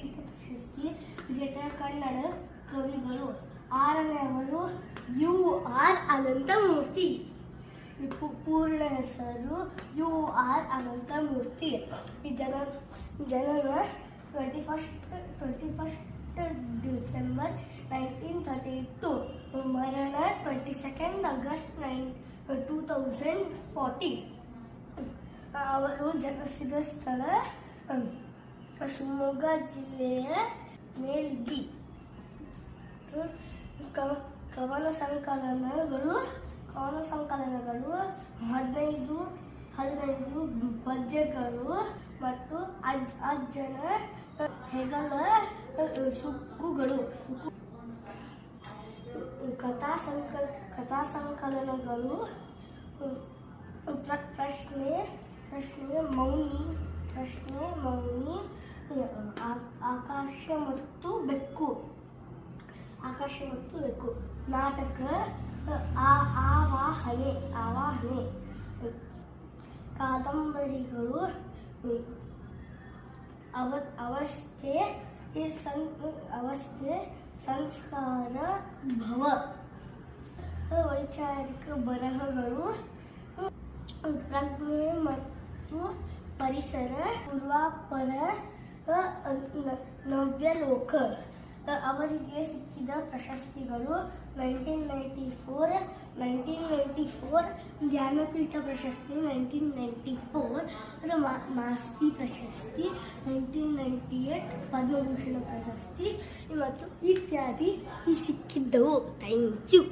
ಜ್ಞಾನಪೀಠ ಪ್ರಶಸ್ತಿ ವಿಜೇತ ಕನ್ನಡ ಕವಿಗಳು. ಆರನೆಯವರು ಯು ಆರ್ ಅನಂತಮೂರ್ತಿ. ಪೂರ್ಣ ಹೆಸರು ಯು ಆರ್ ಅನಂತಮೂರ್ತಿ. ಈ ಜನ, ಜನನ twenty first twenty first December nineteen thirty two ಮರಣ twenty second August nine two thousand forty ಅವರು ಜನಿಸಿದ ಸ್ಥಳ ಶಿವಮೊಗ್ಗ ಜಿಲ್ಲೆಯ ಮೇಲ್ಗಿ ಹ್ಮ್, ಕ- ಕವನ ಸಂಕಲನಗಳು ಕವನ ಸಂಕಲನಗಳು ಹದಿನೈದು ಹದಿನೈದು ಪದ್ಯಗಳು ಮತ್ತು ಅಜ್ ಅಜ್ಜನ ಹೆಗಲ ಸುಕ್ಕುಗಳು ಸುಕ್ಕು ಕಥಾ ಸಂಕಲ ಕಥಾ ಸಂಕಲನಗಳು ಪ್ರ- ಪ್ರಶ್ನೆ ಪ್ರಶ್ನೆ ಮೌನಿ ಪ್ರಶ್ನೆ, ಮೌನಿ ಆಕಾಶ ಮತ್ತು ಬೆಕ್ಕು. ಆಕಾಶ ಮತ್ತು ಬೆಕ್ಕು. ನಾಟಕ ಆವಾಹನೆ ಆವಾಹನೆ. ಕಾದಂಬರಿಗಳು ಅವ, ಅವಸ್ಥೆ ಸಂ ಅವಸ್ಥೆ, ಸಂಸ್ಕಾರ, ಭವ. ವೈಚಾರಿಕ ಬರಹಗಳು ಪ್ರಜ್ಞೆ ಮತ್ತು ಪರಿಸರ, ಪೂರ್ವಾಪರ ನವ್ಯ ನವ್ಯಲೋಕ ಅವರಿಗೆ ಸಿಕ್ಕಿದ ಪ್ರಶಸ್ತಿಗಳು nineteen ninety four, nineteen ninety four, Jnanpith ಪ್ರಶಸ್ತಿ ನೈನ್ಟೀನ್ ನೈಂಟಿ ಫೋರ್ ಮಾಸ್ತಿ ಪ್ರಶಸ್ತಿ ನೈನ್ಟೀನ್ ನೈಂಟಿ ಏಟ್, ಪದ್ಮಭೂಷಣ ಪ್ರಶಸ್ತಿ ಮತ್ತು ಇತ್ಯಾದಿ ಸಿಕ್ಕಿದ್ದವು. Thank you.